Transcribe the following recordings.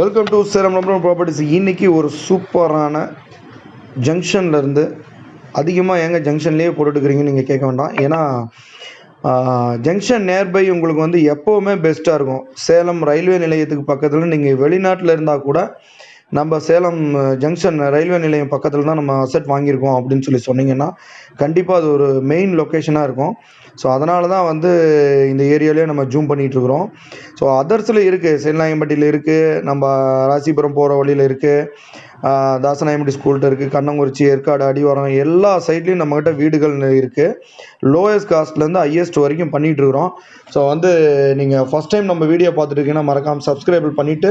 Welcome to Salem நம்பரம் properties இன்னைக்கு ஒரு சூப்பரான ஜங்ஷன்லேருந்து அதிகமாக எங்கள் ஜங்ஷன்லேயே போட்டுட்டுருக்கிறீங்கன்னு நீங்கள் கேட்க வேண்டாம். ஏன்னா ஜங்ஷன் நியர்பை உங்களுக்கு வந்து எப்போவுமே பெஸ்ட்டாக இருக்கும். சேலம் ரயில்வே நிலையத்துக்கு பக்கத்தில் நீங்கள் வெளிநாட்டில் இருந்தால் கூட நம்ம சேலம் ஜங்ஷன் ரயில்வே நிலையம் பக்கத்தில் தான் நம்ம அசெட் வாங்கியிருக்கோம் அப்படின்னு சொல்லி சொன்னீங்கன்னா கண்டிப்பாக அது ஒரு மெயின் லொக்கேஷனாக இருக்கும். ஸோ அதனால தான் வந்து இந்த ஏரியாலேயே நம்ம ஜூம் பண்ணிகிட்ருக்குறோம் ஸோ அதர்ஸில் இருக்குது செல்லாயம்பட்டியில் இருக்குது நம்ம ராசிபுரம் போகிற வழியில் இருக்குது தாசநாயம்பட்டி ஸ்கூல்கிட்ட இருக்குது கண்ணங்குறிச்சி ஏற்காடு அடிவாரம் எல்லா சைட்லேயும் நம்மக்கிட்ட வீடுகள் இருக்குது லோயஸ்ட் காஸ்ட்லேருந்து ஹையஸ்ட் வரைக்கும் பண்ணிகிட்டு இருக்கிறோம். ஸோ வந்து நீங்கள் ஃபஸ்ட் டைம் நம்ம வீடியோ பார்த்துட்டு மறக்காமல் சப்ஸ்கிரைபிள் பண்ணிவிட்டு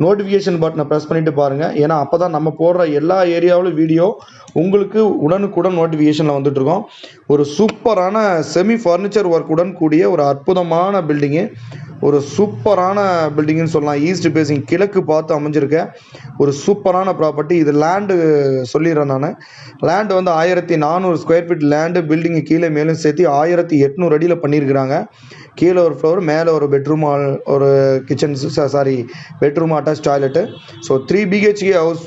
நோட்டிஃபிகேஷன் பட்டனை ப்ரெஸ் பண்ணிவிட்டு பாருங்கள் ஏன்னா அப்போ தான் நம்ம போடுற எல்லா ஏரியாவிலும் வீடியோ உங்களுக்கு உடனுக்குடன் நோட்டிஃபிகேஷனில் வந்துட்டுருக்கோம் ஒரு சூப்பரான செமி ஃபர்னிச்சர் ஒர்க்குடன் கூடிய ஒரு அற்புதமான பில்டிங்கு ஒரு சூப்பரான பில்டிங்னு சொல்லலாம். ஈஸ்ட் பேசிங் கிழக்கு பார்த்து அமைஞ்சிருக்க ஒரு சூப்பரான ப்ராப்பர்ட்டி இது லேண்டு சொல்லிடுறேன் நான். லேண்டு வந்து ஆயிரத்தி நானூறு ஸ்கொயர் ஃபீட் லேண்டு பில்டிங்கு கீழே மேலும் சேர்த்து ஆயிரத்தி எட்நூறு அடியில் பண்ணியிருக்கிறாங்க. கீழே ஒரு ஃப்ளோர் மேலே ஒரு பெட்ரூம் ஒரு kitchen sorry bedroom attach toilet so three BHK house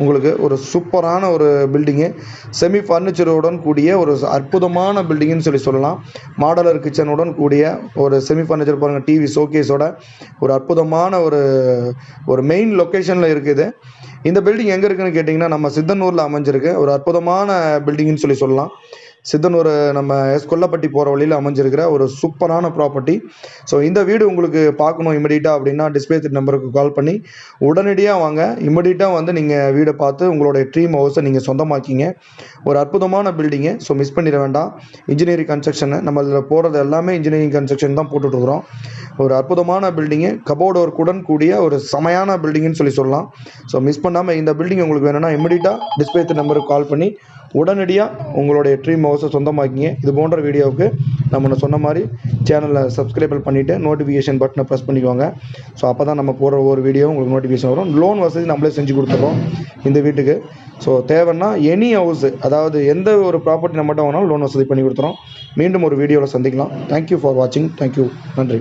உங்களுக்கு ஒரு சூப்பரான ஒரு பில்டிங்கு செமி ஃபர்னிச்சருடன் கூடிய ஒரு அற்புதமான பில்டிங்னு சொல்லி சொல்லலாம். மாடலர் கிச்சனுடன் கூடிய ஒரு செமி ஃபர்னிச்சர் பாருங்கள் டிவி ஷோகேஸோட ஒரு அற்புதமான ஒரு ஒரு மெயின் லொக்கேஷனில் இருக்குது. இந்த பில்டிங் எங்கே இருக்குன்னு கேட்டிங்கன்னா நம்ம சித்தனூரில் அமைஞ்சிருக்கு. ஒரு அற்புதமான பில்டிங்னு சொல்லி சொல்லலாம். சித்தனூர் நம்ம எஸ் கொல்லப்பட்டி போகிற வழியில் அமைஞ்சிருக்கிற ஒரு சூப்பரான ப்ராப்பர்ட்டி ஸோ இந்த வீடு உங்களுக்கு பார்க்கணும் இமிடியட்டாக அப்படின்னா டிஸ்பிளே நம்பருக்கு கால் பண்ணி உடனடியாக வாங்க. இமிடியட்டாக வந்து நீங்கள் வீடை பார்த்து உங்களுடைய ட்ரீம் ஹவுஸை நீங்கள் சொந்தமாக்கிங்க. ஒரு அற்புதமான பில்டிங்கு ஸோ மிஸ் பண்ணிட வேண்டாம். இன்ஜினியரிங் கன்ஸ்ட்ரக்ஷனு நம்ம இதில் போகிறது எல்லாமே இன்ஜினியரிங் கன்ஸ்ட்ரக்ஷன் தான் போட்டுட்ருக்குறோம் ஒரு அற்புதமான பில்டிங்கு கபோர்டு ஒர்க்குடன் கூடிய ஒரு செமையான பில்டிங்னு சொல்லி சொல்லலாம். ஸோ மிஸ் பண்ணாமல் இந்த பில்டிங் உங்களுக்கு வேணும்னா இமிடியட்டாக டிஸ்பேத் நம்பருக்கு கால் பண்ணி உடனடியாக உங்களுடைய ட்ரீம் ஹவுஸை சொந்தமாக்கிங்க. இது போன்ற வீடியோவுக்கு நம்ம சொன்ன மாதிரி சேனலில் சப்ஸ்கிரைபிள் பண்ணிவிட்டு நோட்டிஃபிகேஷன் பட்டனை ப்ரெஸ் பண்ணிக்கோங்க. ஸோ அப்போ தான் நம்ம போடுற ஒவ்வொரு வீடியோ உங்களுக்கு நோட்டிஃபிகேஷன் வரும். லோன் வசதி நம்மளே செஞ்சு கொடுத்துட்றோம் இந்த வீட்டுக்கு. ஸோ தேவைன்னா எனி ஹவுஸு அதாவது எந்த ஒரு ப்ராப்பர்ட்டி நம்மகிட்ட வேணாலும் லோன் வசதி பண்ணி கொடுத்துறோம். மீண்டும் ஒரு வீடியோவில் சந்திக்கலாம். தேங்க்யூ ஃபார் வாட்சிங் தேங்க்யூ நன்றி.